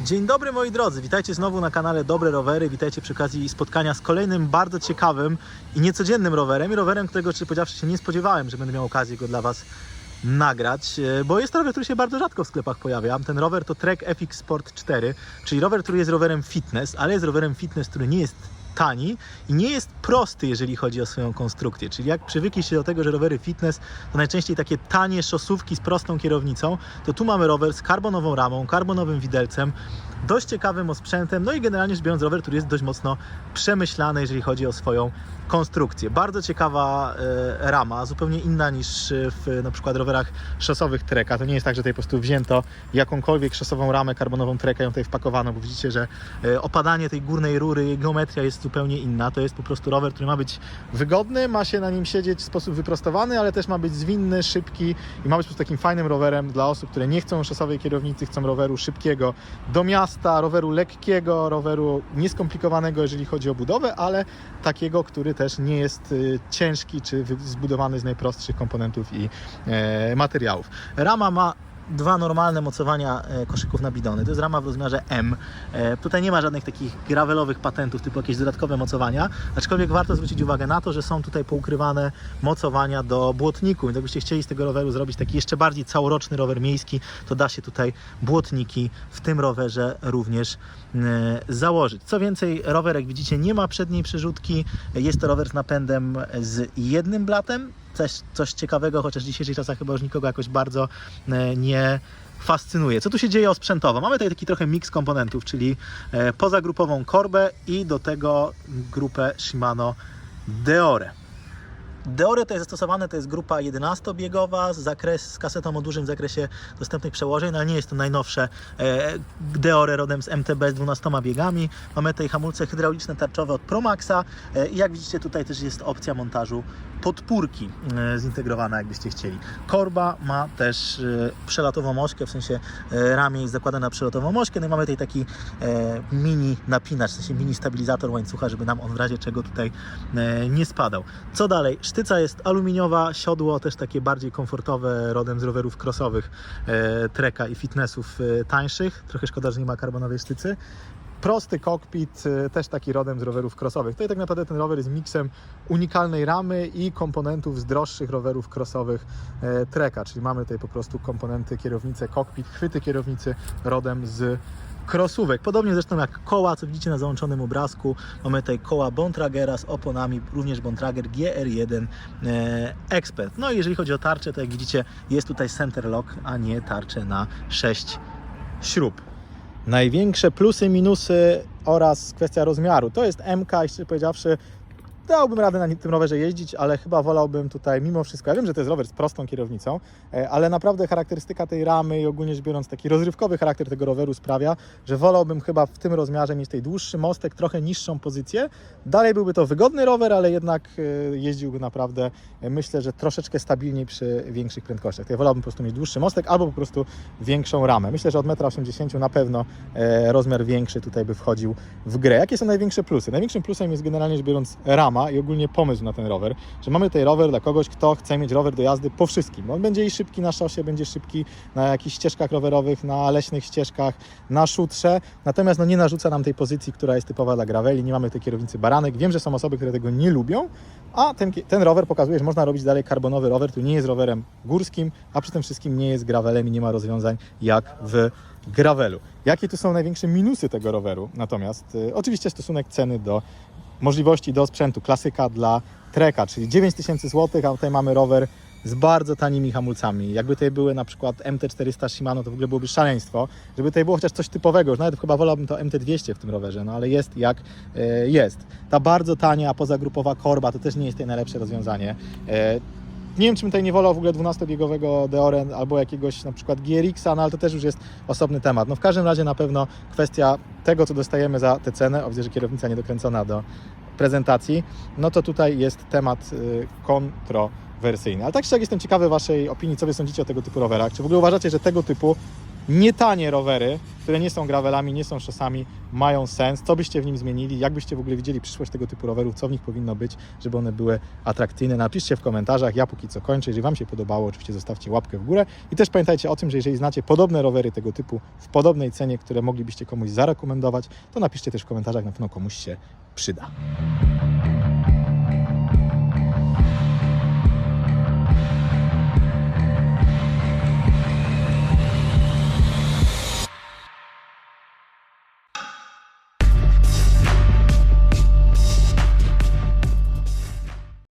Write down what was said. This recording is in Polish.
Dzień dobry moi drodzy, witajcie znowu na kanale Dobre Rowery, witajcie przy okazji spotkania z kolejnym bardzo ciekawym i niecodziennym rowerem. I rowerem, którego czy powiedziawszy się nie spodziewałem, że będę miał okazję go dla Was nagrać, e, bo jest rower, który się bardzo rzadko w sklepach pojawia. Ten rower to Trek FX Sport 4, czyli rower, który jest rowerem fitness, ale jest rowerem fitness, który nie jest tani i nie jest prosty, jeżeli chodzi o swoją konstrukcję. Czyli jak przywykliście do tego, że rowery fitness to najczęściej takie tanie szosówki z prostą kierownicą, to tu mamy rower z karbonową ramą, karbonowym widelcem, dość ciekawym osprzętem, no i generalnie rzecz biorąc rower, który jest dość mocno przemyślany, jeżeli chodzi o swoją konstrukcję. Bardzo ciekawa e, rama, zupełnie inna niż w na przykład rowerach szosowych Treka. To nie jest tak, że tutaj po prostu wzięto jakąkolwiek szosową ramę karbonową Treka ją tutaj wpakowano, bo widzicie, że e, opadanie tej górnej rury, geometria jest zupełnie inna. To jest po prostu rower, który ma być wygodny, ma się na nim siedzieć w sposób wyprostowany, ale też ma być zwinny, szybki i ma być po prostu takim fajnym rowerem dla osób, które nie chcą szosowej kierownicy, chcą roweru szybkiego do miasta, roweru lekkiego, roweru nieskomplikowanego, jeżeli chodzi o budowę, ale takiego, który też nie jest y, ciężki czy zbudowany z najprostszych komponentów i e, materiałów. Rama ma dwa normalne mocowania e, koszyków na bidony. To jest rama w rozmiarze M. E, Tutaj nie ma żadnych takich gravelowych patentów, typu jakieś dodatkowe mocowania, aczkolwiek warto zwrócić uwagę na to, że są tutaj poukrywane mocowania do błotników. Więc Jakbyście chcieli z tego roweru zrobić taki jeszcze bardziej całoroczny rower miejski, to da się tutaj błotniki w tym rowerze również e, założyć. Co więcej, rower, jak widzicie, nie ma przedniej przerzutki. Jest to rower z napędem z jednym blatem. Coś, coś ciekawego, chociaż w dzisiejszych czasach chyba już nikogo jakoś bardzo e, nie fascynuje. Co tu się dzieje osprzętowo? Mamy tutaj taki trochę miks komponentów, czyli e, pozagrupową korbę i do tego grupę Shimano Deore. Deore to jest zastosowane, to jest grupa 11-biegowa z, zakres, z kasetą o dużym zakresie dostępnych przełożeń, no ale nie jest to najnowsze e, Deore rodem z MTB z 12 biegami. Mamy tutaj hamulce hydrauliczne tarczowe od Promaxa e, i jak widzicie tutaj też jest opcja montażu podpórki e, zintegrowana, jakbyście chcieli. Korba ma też przelotową ośkę, w sensie ramię jest zakładane na przelotową ośkę, no i mamy tutaj taki mini napinacz, w sensie mini stabilizator łańcucha, żeby nam on w razie czego tutaj nie spadał. Co dalej? Sztyca jest aluminiowa, siodło też takie bardziej komfortowe, rodem z rowerów crossowych, e, treka i fitnessów e, tańszych. Trochę szkoda, że nie ma karbonowej sztycy. Prosty kokpit, e, też taki rodem z rowerów crossowych. Tutaj tak naprawdę ten rower jest miksem unikalnej ramy i komponentów z droższych rowerów crossowych e, treka, czyli mamy tutaj po prostu komponenty kierownice, kokpit, chwyty kierownicy rodem z krosówek. Podobnie zresztą jak koła, co widzicie na załączonym obrazku. Mamy tutaj koła Bontragera z oponami, również Bontrager GR1 e, Expert. No i jeżeli chodzi o tarczę, to jak widzicie jest tutaj center lock, a nie tarcze na 6 śrub. Największe plusy, minusy oraz kwestia rozmiaru. To jest MK szczerze powiedziawszy dałbym radę na tym rowerze jeździć, ale chyba wolałbym tutaj mimo wszystko, ja wiem, że to jest rower z prostą kierownicą, e, ale naprawdę charakterystyka tej ramy i ogólnie rzecz biorąc taki rozrywkowy charakter tego roweru sprawia, że wolałbym chyba w tym rozmiarze mieć tej dłuższy mostek, trochę niższą pozycję. Dalej byłby to wygodny rower, ale jednak e, jeździłby naprawdę, e, myślę, że troszeczkę stabilniej przy większych prędkościach. Ja wolałbym po prostu mieć dłuższy mostek albo po prostu większą ramę. Myślę, że od 1,80 m na pewno rozmiar większy tutaj by wchodził w grę. Jakie są największe plusy? Największym plusem jest generalnie rzecz biorąc rama i ogólnie pomysł na ten rower, że mamy tutaj rower dla kogoś, kto chce mieć rower do jazdy po wszystkim. On będzie i szybki na szosie, będzie szybki na jakichś ścieżkach rowerowych, na leśnych ścieżkach, na szutrze, natomiast no nie narzuca nam tej pozycji, która jest typowa dla graveli, nie mamy tej kierownicy baranek. Wiem, że są osoby, które tego nie lubią, a ten, ten rower pokazuje, że można robić dalej karbonowy rower, który nie jest rowerem górskim, a przy tym wszystkim nie jest gravelem i nie ma rozwiązań jak w gravelu. Jakie tu są największe minusy tego roweru? Natomiast y, oczywiście stosunek ceny do możliwości do sprzętu. Klasyka dla treka, czyli 9000 zł, a tutaj mamy rower z bardzo tanimi hamulcami. Jakby tutaj były na przykład MT400 Shimano, to w ogóle byłoby szaleństwo. Żeby tutaj było chociaż coś typowego, już nawet chyba wolałbym to MT200 w tym rowerze, no ale jest jak e, jest. Ta bardzo tania pozagrupowa korba to też nie jest tej najlepsze rozwiązanie. Nie wiem, czym tutaj nie wolał w ogóle 12-biegowego Deoren albo jakiegoś na przykład GRX-a, no ale to też już jest osobny temat. No w każdym razie na pewno kwestia tego, co dostajemy za tę cenę, o widzę, że kierownica niedokręcona do prezentacji, no to tutaj jest temat y, kontrowersyjny. Ale tak szczerze jestem ciekawy Waszej opinii, co Wy sądzicie o tego typu rowerach. Czy w ogóle uważacie, że tego typu nietanie rowery które nie są gravelami, nie są szosami, mają sens. Co byście w nim zmienili? Jak byście w ogóle widzieli przyszłość tego typu rowerów? Co w nich powinno być, żeby one były atrakcyjne? Napiszcie w komentarzach. Ja póki co kończę. Jeżeli Wam się podobało, oczywiście zostawcie łapkę w górę. I też pamiętajcie o tym, że jeżeli znacie podobne rowery tego typu w podobnej cenie, które moglibyście komuś zarekomendować, to napiszcie też w komentarzach, na pewno komuś się przyda.